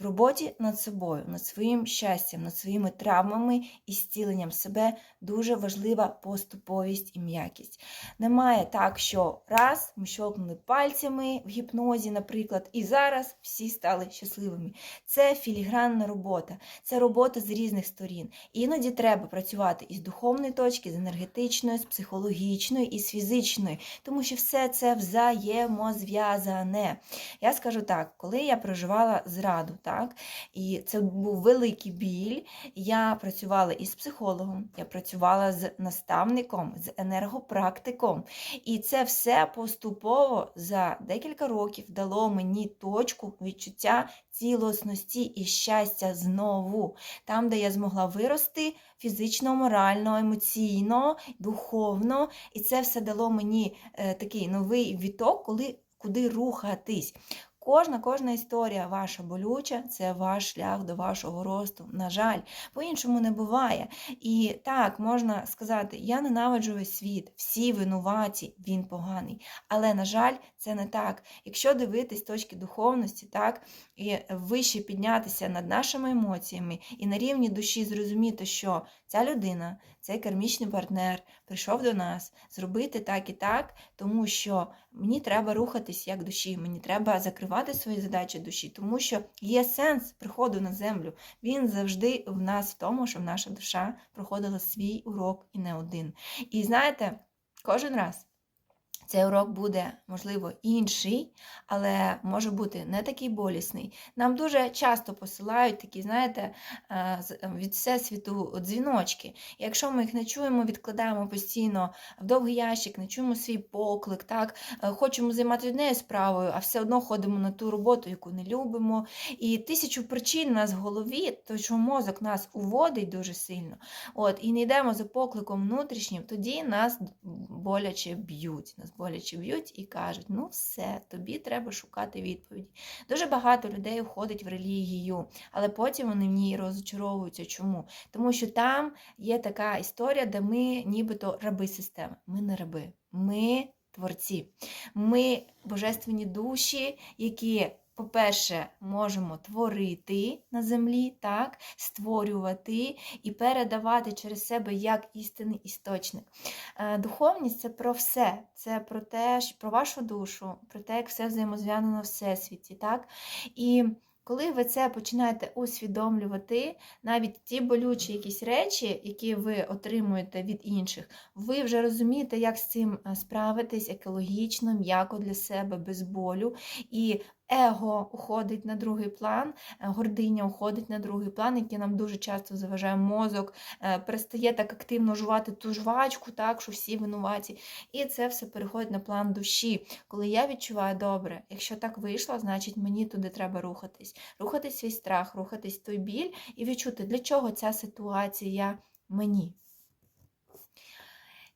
В роботі над собою, над своїм щастям, над своїми травмами і зціленням себе дуже важлива поступовість і м'якість. Немає так, що раз ми щелкнули пальцями в гіпнозі, наприклад, і зараз всі стали щасливими. Це філігранна робота, це робота з різних сторін. Іноді треба працювати із духовної точки, з енергетичної, з психологічної і з фізичної, тому що все це взаємозв'язане. Я скажу так, коли я проживала зраду, так, і це був великий біль, я працювала із психологом, я працювала з наставником, з енергопрактиком. І це все поступово за декілька років дало мені точку відчуття цілісності і щастя знову, там, де я змогла вирости фізично, морально, емоційно, духовно. І це все дало мені е, такий новий віток, коли куди рухатись. Кожна кожна історія ваша болюча, це ваш шлях до вашого росту. На жаль, по-іншому не буває. І так, можна сказати, я ненавиджу весь світ, всі винуваті, він поганий. Але, на жаль, це не так. Якщо дивитись точки духовності, так, і вище піднятися над нашими емоціями, і на рівні душі зрозуміти, що ця людина, цей кармічний партнер прийшов до нас зробити так і так, тому що мені треба рухатись як душі, мені треба закривати свої задачі душі, тому що є сенс приходу на землю. Він завжди в нас в тому, щоб наша душа проходила свій урок і не один. І знаєте, кожен раз. Цей урок буде, можливо, інший, але може бути не такий болісний. Нам дуже часто посилають такі, знаєте, е, від всесвіту дзвіночки. Якщо ми їх не чуємо, відкладаємо постійно в довгий ящик, не чуємо свій поклик, так, е, хочемо займатися однією справою, а все одно ходимо на ту роботу, яку не любимо. І тисячу причин у нас в голові, то що мозок нас уводить дуже сильно. От, і не йдемо за покликом внутрішнім, тоді нас боляче б'ють. Боляче б'ють і кажуть: ну все, тобі треба шукати відповіді. Дуже багато людей входить в релігію, але потім вони в ній розочаровуються. Чому? Тому що там є така історія, де ми нібито раби системи. Ми не раби, ми творці. Ми божественні душі, які. По-перше, можемо творити на землі, так, створювати і передавати через себе як істинний істочник. Е, Духовність це про все. Це про те, про вашу душу, про те, як все взаємозв'язано в всесвіті. Так? І коли ви це починаєте усвідомлювати, навіть ті болючі якісь речі, які ви отримуєте від інших, ви вже розумієте, як з цим е, справитись екологічно, м'яко для себе, без болю. І его уходить на другий план, е, гординя уходить на другий план, який нам дуже часто заважає мозок, е, перестає так активно жувати ту жвачку, так, що всі винуваті. І це все переходить на план душі. Коли я відчуваю добре, якщо так вийшло, значить мені туди треба рухатись. Рухатись свій страх, рухатись той біль і відчути, для чого ця ситуація мені.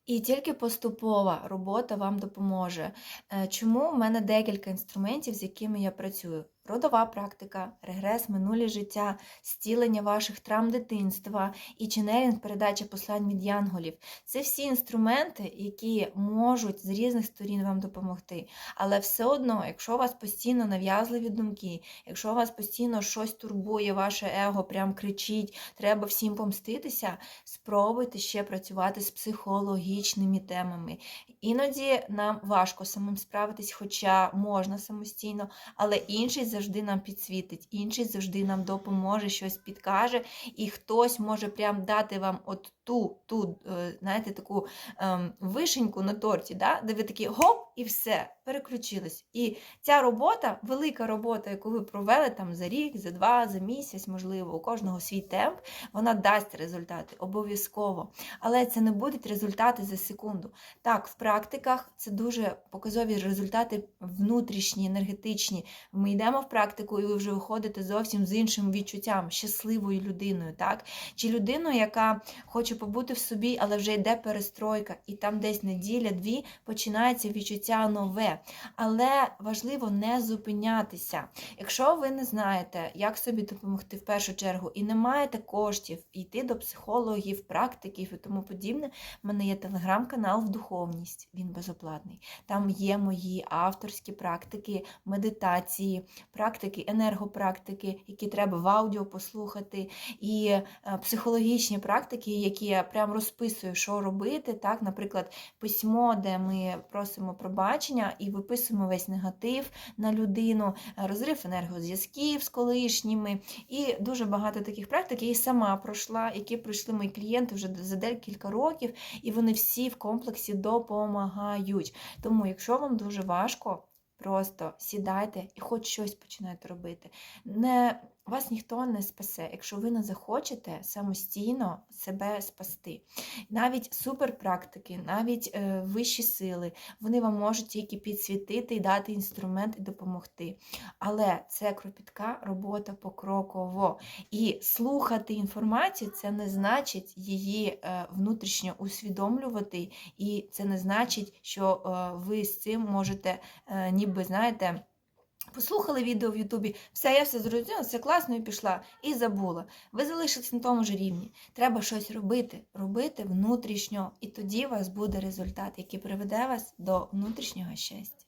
І тільки поступова робота вам допоможе. Е, Чому в мене декілька інструментів, з якими я працюю? Родова практика, регрес, минулі життя, зцілення ваших травм дитинства і ченелінг, передача послань від янголів. Це всі інструменти, які можуть з різних сторін вам допомогти. Але все одно, якщо у вас постійно нав'язливі думки, якщо у вас постійно щось турбує, ваше его прям кричить, треба всім помститися, спробуйте ще працювати з психологічними темами. Іноді нам важко самим справитись, хоча можна самостійно, але інший завжди нам підсвітить, інший завжди нам допоможе, щось підкаже, і хтось може прям дати вам от ту, ту е, знаєте, таку ем, вишеньку на торті, да? де ви такі гоп, і все, переключились. І ця робота, велика робота, яку ви провели там за рік, за два, за місяць, можливо, у кожного свій темп, вона дасть результати обов'язково. Але це не будуть результати за секунду. Так, в практиках це дуже показові результати внутрішні, енергетичні. Ми йдемо в практику, і ви вже виходите зовсім з іншим відчуттям, щасливою людиною, так? Чи людиною, яка хоче побути в собі, але вже йде перестройка, і там десь неділя-дві починається відчуття відкриття нове. Але важливо не зупинятися. Якщо ви не знаєте, як собі допомогти в першу чергу, і не маєте коштів йти до психологів, практиків і тому подібне, в мене є телеграм-канал в духовність, він безоплатний. Там є мої авторські практики, медитації, практики, енергопрактики, які треба в аудіо послухати, і е, психологічні практики, які я прям розписую, що робити. Так, наприклад, письмо, де ми просимо пробачення і виписуємо весь негатив на людину, е, розрив енергозв'язків з колишніми, і дуже багато таких практик я і сама пройшла, які пройшли мої клієнти вже за декілька років, і вони всі в комплексі допомагають. Тому, якщо вам дуже важко, просто сідайте і хоч щось починайте робити. Не, вас ніхто не спасе, якщо ви не захочете самостійно себе спасти. Навіть суперпрактики, навіть е, вищі сили, вони вам можуть тільки підсвітити і дати інструмент і допомогти. Але це кропітка робота покроково. І слухати інформацію це не значить її е, внутрішньо усвідомлювати, і це не значить, що е, ви з цим можете, ніби знаєте. Послухали відео в Ютубі, все, я все зрозуміла, все класно і пішла, і забула. Ви залишитесь на тому ж рівні. Треба щось робити, робити внутрішньо, і тоді у вас буде результат, який приведе вас до внутрішнього щастя.